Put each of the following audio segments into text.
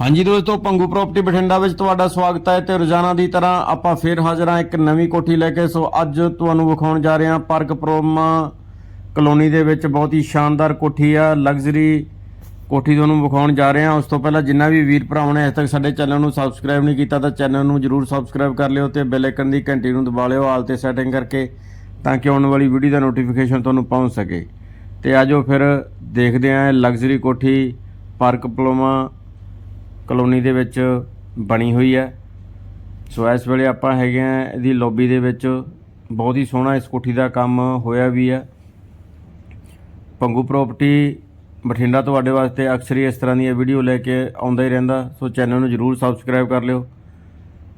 ਹਾਂਜੀ ਦੋਸਤੋ, ਪੰਗੂ ਪ੍ਰਾਪਰਟੀ ਬਠਿੰਡਾ ਵਿੱਚ ਤੁਹਾਡਾ ਸਵਾਗਤ ਹੈ ਤੇ ਰੋਜ਼ਾਨਾ ਦੀ ਤਰ੍ਹਾਂ ਆਪਾਂ ਫੇਰ ਹਾਜ਼ਰ ਹਾਂ ਇੱਕ ਨਵੀਂ ਕੋਠੀ ਲੈ ਕੇ। ਸੋ ਅੱਜ ਤੁਹਾਨੂੰ ਵਿਖਾਉਣ ਜਾ ਰਹੇ ਹਾਂ ਪਾਰਕ ਪ੍ਰੋਮਾ ਕਲੋਨੀ ਦੇ ਵਿੱਚ ਬਹੁਤ ਹੀ ਸ਼ਾਨਦਾਰ ਕੋਠੀ ਆ, ਲਗਜ਼ਰੀ ਕੋਠੀ ਤੁਹਾਨੂੰ ਵਿਖਾਉਣ ਜਾ ਰਹੇ ਹਾਂ। ਉਸ ਤੋਂ ਪਹਿਲਾਂ ਜਿੰਨਾ ਵੀ ਵੀਰ ਭਰਾਵਾਂ ਨੇ ਅਜੇ ਤੱਕ ਸਾਡੇ ਚੈਨਲ ਨੂੰ ਸਬਸਕ੍ਰਾਈਬ ਨਹੀਂ ਕੀਤਾ ਤਾਂ ਚੈਨਲ ਨੂੰ ਜਰੂਰ ਸਬਸਕ੍ਰਾਈਬ ਕਰ ਲਿਓ ਤੇ ਬੈਲ ਆਈਕਨ ਦੀ ਘੰਟੀ ਨੂੰ ਦਬਾ ਲਿਓ ਆਲ ਤੇ ਸੈਟਿੰਗ ਕਰਕੇ ਤਾਂ ਕਿ ਆਉਣ ਵਾਲੀ ਵੀਡੀਓ ਦਾ ਨੋਟੀਫਿਕੇਸ਼ਨ ਤੁਹਾਨੂੰ ਪਹੁੰਚ ਸਕੇ। ਤੇ ਆਜੋ ਫਿਰ ਦੇਖਦੇ ਹਾਂ ਲਗਜ਼ਰੀ ਕੋਠੀ ਪਾਰਕ ਪਲੋਮਾ ਕਲੋਨੀ ਦੇ ਵਿੱਚ ਬਣੀ ਹੋਈ ਹੈ। ਸੋ ਇਸ ਵੇਲੇ ਆਪਾਂ ਹੈਗੇ ਆ ਇਹਦੀ ਲੌਬੀ ਦੇ ਵਿੱਚ। ਬਹੁਤ ਹੀ ਸੋਹਣਾ ਇਸ ਕੋਠੀ ਦਾ ਕੰਮ ਹੋਇਆ ਵੀ ਹੈ। ਪੰਗੂ ਪ੍ਰਾਪਰਟੀ ਬਠਿੰਡਾ ਤੁਹਾਡੇ ਵਾਸਤੇ ਅਕਸਰ ਹੀ ਇਸ ਤਰ੍ਹਾਂ ਦੀਆਂ ਵੀਡੀਓ ਲੈ ਕੇ ਆਉਂਦਾ ਹੀ ਰਹਿੰਦਾ। ਸੋ ਚੈਨਲ ਨੂੰ ਜਰੂਰ ਸਬਸਕ੍ਰਾਈਬ ਕਰ ਲਿਓ।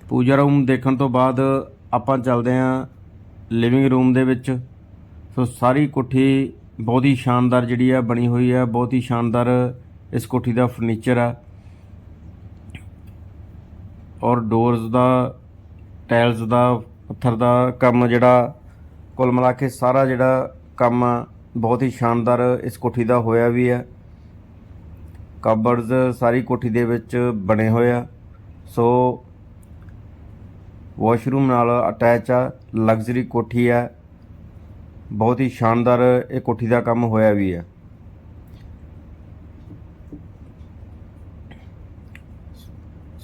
ਪੂਜਾ ਰੂਮ ਦੇਖਣ ਤੋਂ ਬਾਅਦ ਆਪਾਂ ਚੱਲਦੇ ਹਾਂ ਲਿਵਿੰਗ ਰੂਮ ਦੇ ਵਿੱਚ। ਸੋ ਸਾਰੀ ਕੋਠੀ ਬਹੁਤ ਹੀ ਸ਼ਾਨਦਾਰ ਜਿਹੜੀ ਆ ਬਣੀ ਹੋਈ ਆ। ਬਹੁਤ ਹੀ ਸ਼ਾਨਦਾਰ ਇਸ ਕੋਠੀ ਦਾ ਫਰਨੀਚਰ ਆ। ਔਰ ਡੋਰਸ ਦਾ ਟਾਇਲਸ ਦਾ ਪੱਥਰ ਦਾ ਕੰਮ ਜਿਹੜਾ ਕੁੱਲ ਮਿਲਾ ਕੇ ਸਾਰਾ ਜਿਹੜਾ ਕੰਮ ਆ, ਬਹੁਤ ਹੀ ਸ਼ਾਨਦਾਰ ਇਸ ਕੋਠੀ ਦਾ ਹੋਇਆ ਵੀ ਹੈ। ਕਬਰਡਸ ਸਾਰੀ ਕੋਠੀ ਦੇ ਵਿੱਚ ਬਣੇ ਹੋਏ ਆ। ਸੋ ਵਾਸ਼ਰੂਮ ਨਾਲ ਅਟੈਚ ਆ ਲਗਜ਼ਰੀ ਕੋਠੀ ਆ। ਬਹੁਤ ਹੀ ਸ਼ਾਨਦਾਰ ਇਹ ਕੋਠੀ ਦਾ ਕੰਮ ਹੋਇਆ ਵੀ ਹੈ।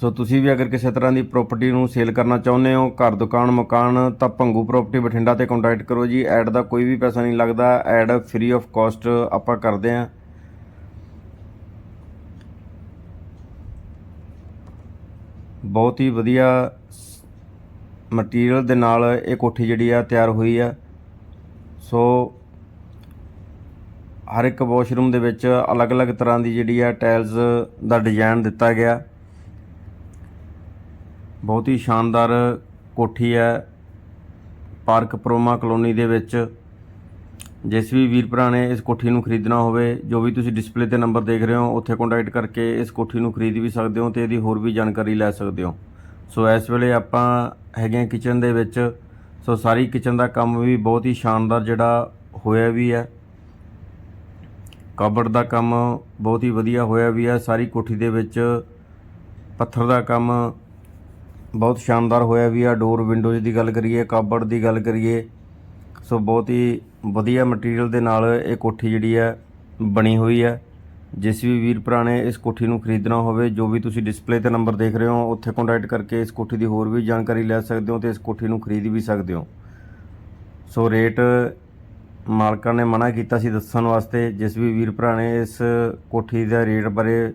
ਸੋ ਤੁਸੀਂ ਵੀ ਅਗਰ ਕਿਸੇ ਤਰ੍ਹਾਂ ਦੀ ਪ੍ਰਾਪਰਟੀ ਨੂੰ ਸੇਲ ਕਰਨਾ ਚਾਹੁੰਦੇ ਹੋ, ਘਰ, ਦੁਕਾਨ, ਮਕਾਨ, ਤਾਂ ਭੰਗੂ ਪ੍ਰਾਪਰਟੀ ਬਠਿੰਡਾ ਤੇ ਕੰਟੈਕਟ ਕਰੋ ਜੀ। ਐਡ ਦਾ ਕੋਈ ਵੀ ਪੈਸਾ ਨਹੀਂ ਲੱਗਦਾ। ਐਡ ਫ੍ਰੀ ਆਫ ਕਾਸਟ ਆਪਾਂ ਕਰਦੇ ਆਂ ਬਹੁਤ ਹੀ ਵਧੀਆ ਮਟੀਰੀਅਲ ਦੇ ਨਾਲ ਇਹ ਕੋਠੀ ਜਿਹੜੀ ਆ ਤਿਆਰ ਹੋਈ ਆ। ਸੋ ਹਰ ਇੱਕ ਵਾਸ਼ਰੂਮ ਦੇ ਵਿੱਚ ਅਲੱਗ-ਅਲੱਗ ਤਰ੍ਹਾਂ ਦੀ ਜਿਹੜੀ ਆ ਟਾਇਲਸ ਦਾ ਡਿਜ਼ਾਈਨ ਦਿੱਤਾ ਗਿਆ। ਬਹੁਤ ਹੀ ਸ਼ਾਨਦਾਰ ਕੋਠੀ ਹੈ। ਪਾਰਕ ਪ੍ਰੋਮਾ ਕਲੋਨੀ ਦੇ ਵਿੱਚ। ਜਿਸ ਵੀ ਵੀਰ ਭਰਾ ਨੇ ਇਸ ਕੋਠੀ ਨੂੰ ਖਰੀਦਣਾ ਹੋਵੇ, ਜੋ ਵੀ ਤੁਸੀਂ ਡਿਸਪਲੇ ਤੇ ਨੰਬਰ ਦੇਖ ਰਹੇ ਹੋ, ਉੱਥੇ ਕੰਟੈਕਟ ਕਰਕੇ ਇਸ ਕੋਠੀ ਨੂੰ ਖਰੀਦ ਵੀ ਸਕਦੇ ਹੋ ਤੇ ਇਹਦੀ ਹੋਰ ਵੀ ਜਾਣਕਾਰੀ ਲੈ ਸਕਦੇ ਹੋ। ਸੋ ਇਸ ਵੇਲੇ ਆਪਾਂ ਹੈਗੇ ਹਾਂ ਕਿਚਨ ਦੇ ਵਿੱਚ। ਸੋ ਸਾਰੀ ਕਿਚਨ ਦਾ ਕੰਮ ਵੀ ਬਹੁਤ ਹੀ ਸ਼ਾਨਦਾਰ ਜਿਹੜਾ ਹੋਇਆ ਵੀ ਹੈ। ਕਬੜ ਦਾ ਕੰਮ ਬਹੁਤ ਹੀ ਵਧੀਆ ਹੋਇਆ ਵੀ ਹੈ। ਸਾਰੀ ਕੋਠੀ ਦੇ ਵਿੱਚ ਪੱਥਰ ਦਾ ਕੰਮ ਬਹੁਤ ਸ਼ਾਨਦਾਰ ਹੋਇਆ ਵੀ ਆ ਡੋਰ ਵਿੰਡੋਜ਼ ਦੀ ਗੱਲ ਕਰੀਏ ਕਬੜ ਦੀ ਗੱਲ ਕਰੀਏ, ਸੋ ਬਹੁਤ ਹੀ ਵਧੀਆ ਮਟੀਰੀਅਲ ਦੇ ਨਾਲ ਇਹ ਕੋਠੀ ਜਿਹੜੀ ਹੈ ਬਣੀ ਹੋਈ ਹੈ। ਜਿਸ ਵੀ ਵੀਰ ਭਰਾ ਨੇ ਇਸ ਕੋਠੀ ਨੂੰ ਖਰੀਦਣਾ ਹੋਵੇ, ਜੋ ਵੀ ਤੁਸੀਂ ਡਿਸਪਲੇ ਤੇ ਨੰਬਰ ਦੇਖ ਰਹੇ ਹੋ, ਉੱਥੇ ਕੰਟੈਕਟ ਕਰਕੇ ਇਸ ਕੋਠੀ ਦੀ ਹੋਰ ਵੀ ਜਾਣਕਾਰੀ ਲੈ ਸਕਦੇ ਹੋ ਤੇ ਇਸ ਕੋਠੀ ਨੂੰ ਖਰੀਦ ਵੀ ਸਕਦੇ ਹੋ। ਸੋ ਰੇਟ ਮਾਲਕਾਂ ਨੇ ਮਨਾ ਕੀਤਾ ਸੀ ਦੱਸਣ ਵਾਸਤੇ, ਜਿਸ ਵੀ ਵੀਰ ਭਰਾ ਨੇ ਇਸ ਕੋਠੀ ਦਾ ਰੇਟ ਬਾਰੇ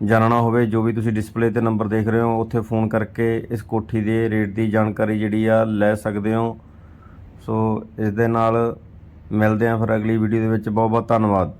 ਜਾਣਨਾ ਹੋਵੇ, ਜੋ ਵੀ ਤੁਸੀਂ ਡਿਸਪਲੇ ਤੇ ਨੰਬਰ ਦੇਖ ਰਹੇ ਹੋ, ਉੱਥੇ ਫੋਨ ਕਰਕੇ ਇਸ ਕੋਠੀ ਦੇ ਰੇਟ ਦੀ ਜਾਣਕਾਰੀ ਜਿਹੜੀ ਆ ਲੈ ਸਕਦੇ ਹੋ। ਸੋ ਇਸ ਦੇ ਨਾਲ ਮਿਲਦੇ ਹਾਂ ਫਿਰ ਅਗਲੀ ਵੀਡੀਓ ਦੇ ਵਿੱਚ। ਬਹੁਤ ਬਹੁਤ ਧੰਨਵਾਦ।